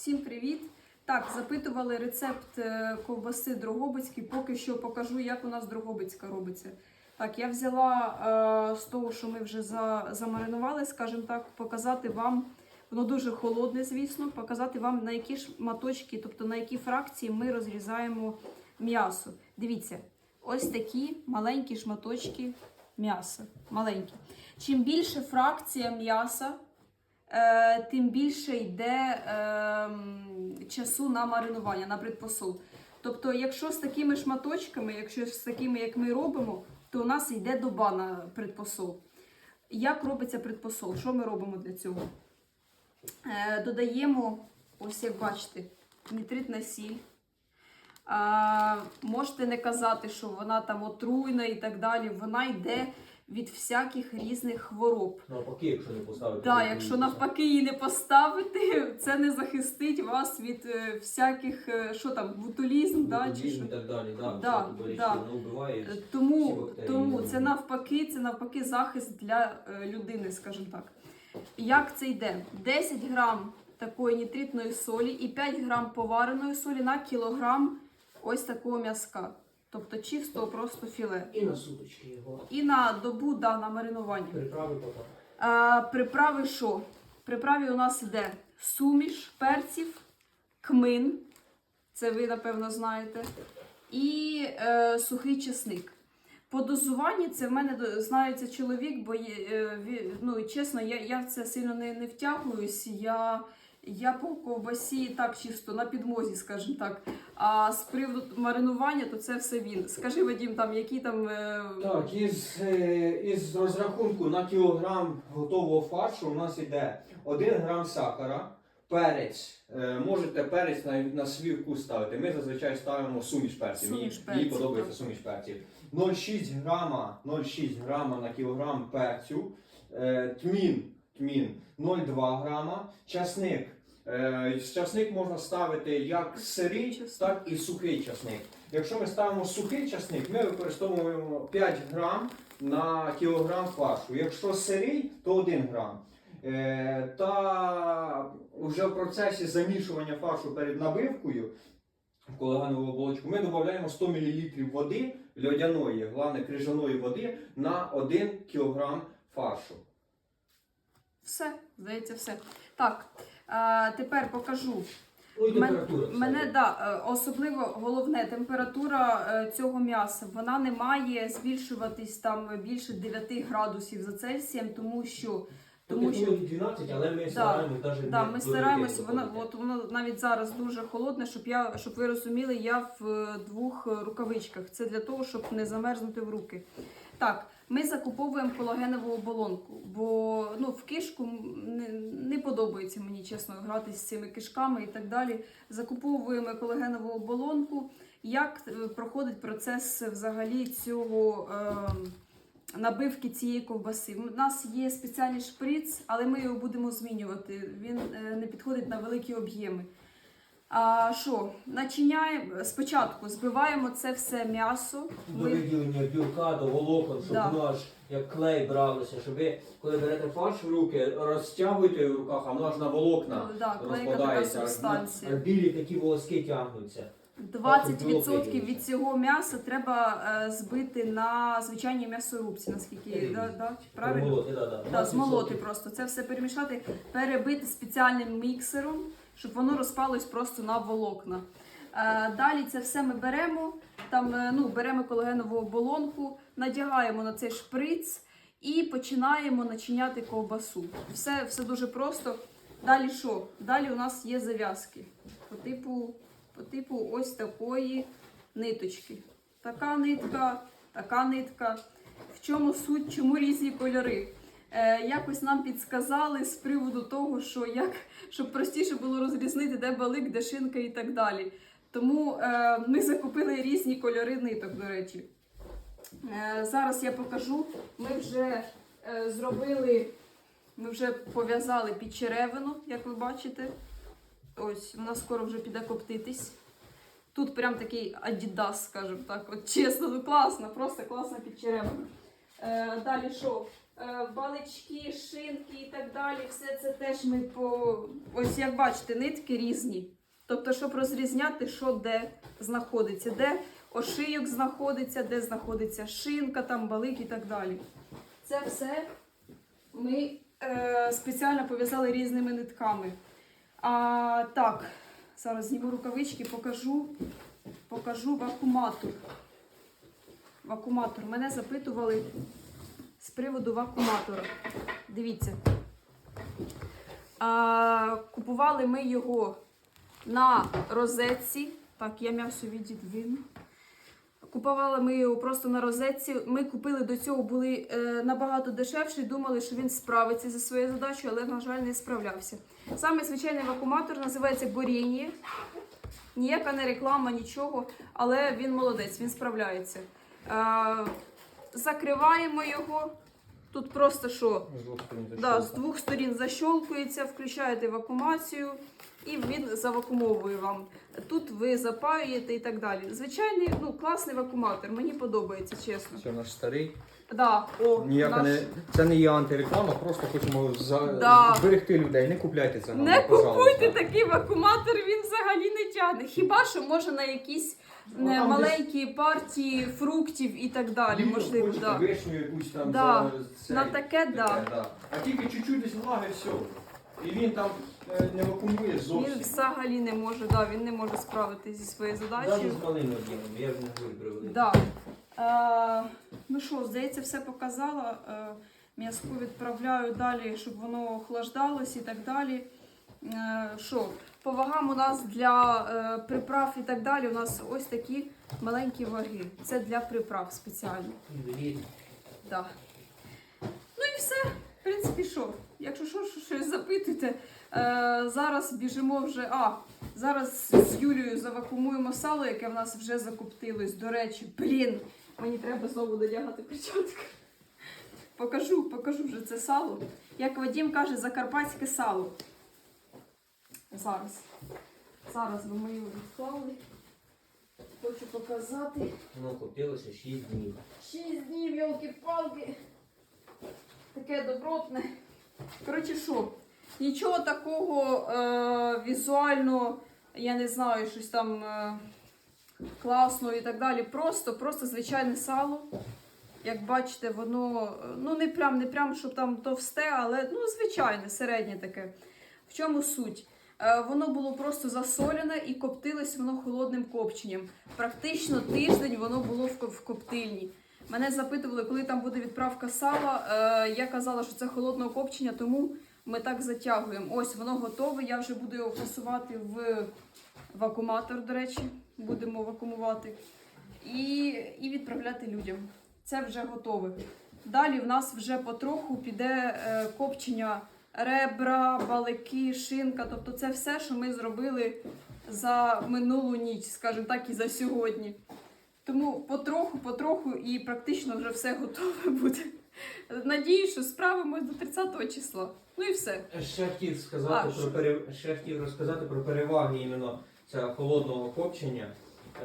Всім привіт! Так, запитували рецепт е, ковбаси Дрогобицький. Поки що покажу, як у нас Дрогобицька робиться. Так, я взяла е, з того, що ми вже за, замаринували, скажімо так, показати вам. Воно дуже холодне, звісно, показати вам на які шматочки, тобто на які фракції ми розрізаємо м'ясо. Дивіться, ось такі маленькі шматочки м'яса. Маленькі. Чим більше фракція м'яса, тим більше йде е, часу на маринування, на предпосол. Тобто, якщо з такими шматочками, якщо з такими, як ми робимо, то у нас йде доба на предпосол. Як робиться предпосол? Що ми робимо для цього? Е, додаємо, ось як бачите, нітритна сіль. А, можете не казати, що вона там отруйна і так далі. Вона йде від всяких різних хвороб. Навпаки, якщо не поставити. Так, якщо навпаки її не поставити, це не захистить вас від е, всяких, е, що там, бутулізм, да, чи що. і так далі. Да, Да, да. Воно вбиває. Е, всі Тому, бактерії, тому це навпаки, це навпаки захист для е, людини, скажімо так. Як це йде? 10 грам такої нітритної солі і 5 грам повареної солі на кілограм ось такого м'язка. Тобто чистого просто філе. І на суточки його. І на добу да, на маринування. Приправи потім. А, приправи що? Приправі у нас йде суміш перців, кмин, це ви напевно знаєте, і е, сухий чесник. По дозуванні це в мене знається чоловік, бо е, ну, чесно, я, я в це сильно не, не втягуюсь. Я, я по ковбасі так чисто на підмозі, скажімо так. А з приводу маринування, то це все він. Скажи, Вадім, там які там. е, Так, із, е, із розрахунку на кілограм готового фаршу у нас йде 1 грам сахара, перець. Е, можете перець на, на свій вкус ставити. Ми зазвичай ставимо суміш перців. Суміш Мені, мені перців, подобається так. суміш перців. 0,6 грама, 0,6 грама на кілограм перцю. Е, тмін, тмін 0,2 грама. Часник. Е, часник можна ставити як сирий, так і сухий часник. Якщо ми ставимо сухий часник, ми використовуємо 5 грам на кілограм фаршу. Якщо сирий, то 1 грам. Е, та вже в процесі замішування фаршу перед набивкою в колаганову оболочку ми додаємо 100 мл води льодяної, головне крижаної води на 1 кг фаршу. Все, здається, все. Так, тепер покажу. Мен- Мене да, е, особливо головне температура е, цього м'яса. Вона не має збільшуватись там більше 9 градусів за Цельсієм, тому що. Тому що що 12, але ми стараємось навіть да, не ми до стараємось, людей воно от воно навіть зараз дуже холодне, щоб я щоб ви розуміли, я в е, двох рукавичках. Це для того, щоб не замерзнути в руки. Так, ми закуповуємо колагенову оболонку, бо ну, в кишку не, не подобається мені чесно грати з цими кишками і так далі. Закуповуємо колагенову оболонку. Як е, проходить процес взагалі цього е, набивки цієї ковбаси? У нас є спеціальний шприц, але ми його будемо змінювати. Він е, не підходить на великі об'єми. А що, начиняємо спочатку, збиваємо це все м'ясо. До Ми- виділення білка, до волокон, щоб Да. воно аж як клей бралося, щоб ви, коли берете фарш в руки, розтягуєте його в руках, а воно аж на волокна Да, клейка така розпадається. аж на- субстанція. аж білі такі волоски тягнуться. 20% від цього м'яса треба е, збити на звичайній м'ясорубці, наскільки Е, да, да, правильно? Змолоти, да, да. Да, 20%. змолоти просто. Це все перемішати, перебити спеціальним міксером, щоб воно розпалось просто на волокна. Е, далі це все ми беремо, там, е, ну, беремо колагенову оболонку, надягаємо на цей шприц і починаємо начиняти ковбасу. Все, все дуже просто. Далі що? Далі у нас є зав'язки по типу, по типу ось такої ниточки. Така нитка, така нитка. В чому суть, чому різні кольори? Е, якось нам підсказали з приводу того, що як, щоб простіше було розрізнити, де балик, де шинка і так далі. Тому е, ми закупили різні кольори ниток, до речі. Е, зараз я покажу. Ми вже зробили, ми вже пов'язали під черевину, як ви бачите. Ось, вона скоро вже піде коптитись. Тут прям такий адідас, скажімо так. От чесно, ну класно, просто класна підчеревина. Е, далі що? Е, балички, шинки і так далі. Все це теж ми по. Ось як бачите, нитки різні. Тобто, щоб розрізняти, що де знаходиться, де ошийок знаходиться, де знаходиться шинка, там балик і так далі. Це все ми е, спеціально пов'язали різними нитками. А, так, зараз зніму рукавички, покажу, покажу вакууматор. Вакууматор. Мене запитували з приводу вакууматора. Дивіться. А, купували ми його на розетці. Так, я м'ясо відідвину. Купували ми його просто на розетці. Ми купили до цього, були е, набагато дешевші, думали, що він справиться зі своєю задачею, але, на жаль, не справлявся. Саме звичайний вакууматор називається Боріння. Ніяка не реклама, нічого, але він молодець, він справляється. Е, закриваємо його. Тут просто що? З двох сторін Да, з двох сторін защолкується, включаєте вакуумацію і він завакумовує вам. Тут ви запаюєте і так далі. Звичайний, ну класний вакууматор, мені подобається, чесно. Це наш старий. Да, о, Ніяка наш... не це не є антиреклама, просто хочемо за... Да. зберегти людей. Не купляйте це нам, Не пожалуйста. купуйте такий вакууматор, він взагалі не тягне. Хіба що може на якісь Ну, там маленькі партії фруктів і так далі. Літо Можливо, хочете да. вишню якусь там Да. за цей, На таке, да. А тільки чуть-чуть десь влаги, все. І він там е, не вакуумує Він взагалі не може, да, він не може справитися зі своєю задачею. Навіть з малиною я ж не вибрав. Да. Е, ну що, здається, все показала. Е, м'язку відправляю далі, щоб воно охлаждалось і так далі. Е, що, по вагам у нас для приправ і так далі. У нас ось такі маленькі ваги. Це для приправ спеціально. Да. Ну і все. В принципі, що? Якщо що, що щось запитуєте, зараз біжимо вже. А, зараз з Юлією завакумуємо сало, яке в нас вже закоптилось. До речі, блін, мені треба знову надягати перчатки. Покажу, покажу вже це сало. Як Вадім каже, закарпатське сало. Зараз. Зараз ми його відклали. Хочу показати. Воно купилося 6 днів. Шість днів, йолки-палки. Таке добротне. Коротше, що? Нічого такого е, візуально, я не знаю, щось там е, класного і так далі. Просто, просто звичайне сало. Як бачите, воно ну не прям, не прям, щоб там товсте, але ну, звичайне, середнє таке. В чому суть? Е, Воно було просто засолене і коптилось воно холодним копченням. Практично тиждень воно було в коптильні. Мене запитували, коли там буде відправка сала. Е, я казала, що це холодного копчення, тому ми так затягуємо. Ось воно готове. Я вже буду його фасувати в вакууматор, до речі, будемо вакуумувати. І, і відправляти людям. Це вже готове. Далі в нас вже потроху піде е, копчення ребра, балики, шинка. Тобто це все, що ми зробили за минулу ніч, скажімо так, і за сьогодні. Тому потроху, потроху і практично вже все готове буде. Надію, що справимось до 30 числа. Ну і все. Ще хотів сказати А, про що? пере... ще хотів розказати про переваги іменно цього холодного копчення.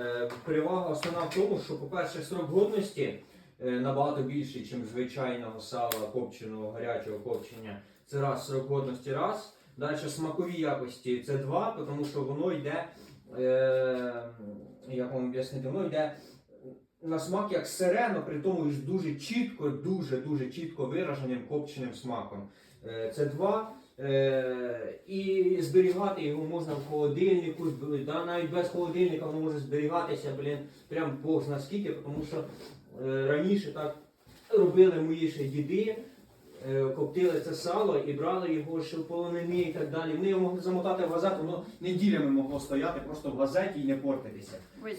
Е, перевага основна в тому, що, по-перше, срок годності е, набагато більший, ніж звичайного сала копченого, гарячого копчення. Це раз срок годності, раз. Далі смакові якості це два, тому що воно йде, е, як вам об'яснити, воно йде на смак як сирено, при тому ж дуже чітко, дуже дуже чітко вираженим копченим смаком. Це два. Е, і зберігати його можна в холодильнику, да, навіть без холодильника воно може зберігатися, блін, прям Бог зна скільки, тому що е, раніше так робили мої ще діди, е, коптили це сало і брали його ще в полонини і так далі. Вони його могли замотати в газет, воно Неділями могло стояти просто в газеті і не портитися.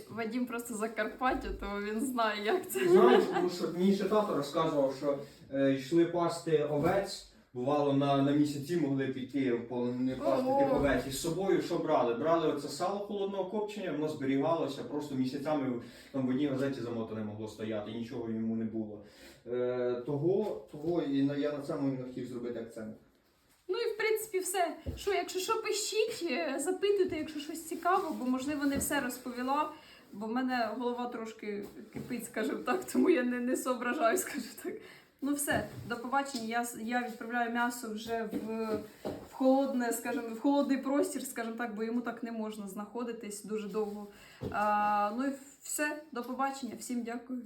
Вадім просто Закарпаття, то він знає, як це. Знаєш, тому що мені ще тато розказував, що е, йшли пасти овець. Бувало на, на місяці могли піти в тих овець. З собою що брали? Брали оце сало холодного копчення, воно зберігалося просто місяцями там в одній газеті замотане могло стояти, нічого йому не було. Е, того, того і на, я на цьому і хотів зробити акцент. Ну і в принципі все. Що, якщо що, пишіть, е, запитуйте, якщо щось цікаво, бо можливо не все розповіла. Бо в мене голова трошки кипить, скажімо так, тому я не, не соображаю, скажімо так. Ну все, до побачення. Я, я відправляю м'ясо вже в, в холодне, скажімо, в холодний простір, скажімо так, бо йому так не можна знаходитись дуже довго. А, ну і все, до побачення, всім дякую.